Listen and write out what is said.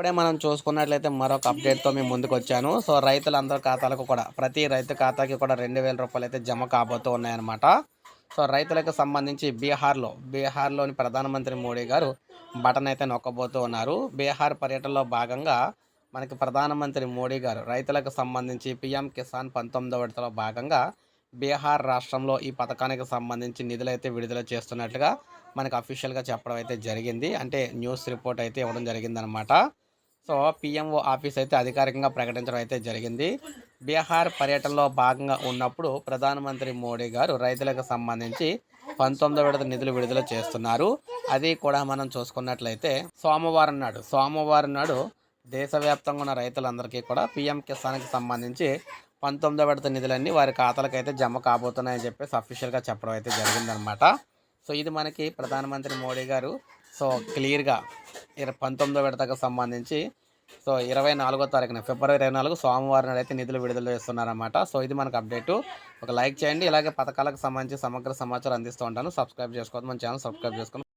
ఇప్పుడే మనం చూసుకున్నట్లయితే మరొక అప్డేట్తో మేము ముందుకు వచ్చాను సో రైతులందరి ఖాతాలకు కూడా ప్రతి రైతు ఖాతాకి కూడా రెండు వేల రూపాయలు అయితే జమ కాబోతూ ఉన్నాయన్నమాట. సో రైతులకు సంబంధించి బీహార్లో బీహార్లోని ప్రధానమంత్రి మోడీ గారు బటన్ అయితే నొక్కబోతూ ఉన్నారు. బీహార్ పర్యటనలో భాగంగా మనకి ప్రధానమంత్రి మోడీ గారు రైతులకు సంబంధించి పిఎం కిసాన్ పంతొమ్మిదవ విడతలో భాగంగా బీహార్ రాష్ట్రంలో ఈ పథకానికి సంబంధించి నిధులు అయితే విడుదల చేస్తున్నట్లుగా మనకు అఫీషియల్గా చెప్పడం అయితే జరిగింది. అంటే న్యూస్ రిపోర్ట్ అయితే ఇవ్వడం జరిగిందనమాట సో పిఎంఓ ఆఫీస్ అయితే అధికారికంగా ప్రకటించడం అయితే జరిగింది. బీహార్ పర్యటనలో భాగంగా ఉన్నప్పుడు ప్రధానమంత్రి మోడీ గారు రైతులకు సంబంధించి పంతొమ్మిదో విడత నిధులు విడుదల చేస్తున్నారు. అది కూడా మనం చూసుకున్నట్లయితే సోమవారం నాడు సోమవారం నాడు దేశవ్యాప్తంగా ఉన్న రైతులందరికీ కూడా పిఎం కిసాన్కి సంబంధించి పంతొమ్మిదో విడత నిధులన్నీ వారి ఖాతాలకు అయితే జమ కాబోతున్నాయని చెప్పేసి అఫీషియల్గా చెప్పడం అయితే జరిగిందనమాట సో ఇది మనకి ప్రధానమంత్రి మోడీ గారు సో క్లియర్గా ఇర పంతొమ్మిదో విడతకు సంబంధించి సో ఇరవై నాలుగో తారీఖున ఫిబ్రవరి ఇరవై నాలుగు సోమవారం నాడు అయితే నిధులు విడుదల చేస్తున్నారన్నమాట. సో ఇది మనకు అప్డేటు. ఒక లైక్ చేయండి. ఇలాగే పథకాలకు సంబంధించి సమగ్ర సమాచారం అందిస్తూ ఉంటాను. సబ్స్క్రైబ్ చేసుకోవద్దు. మన ఛానల్ సబ్స్క్రైబ్ చేసుకొని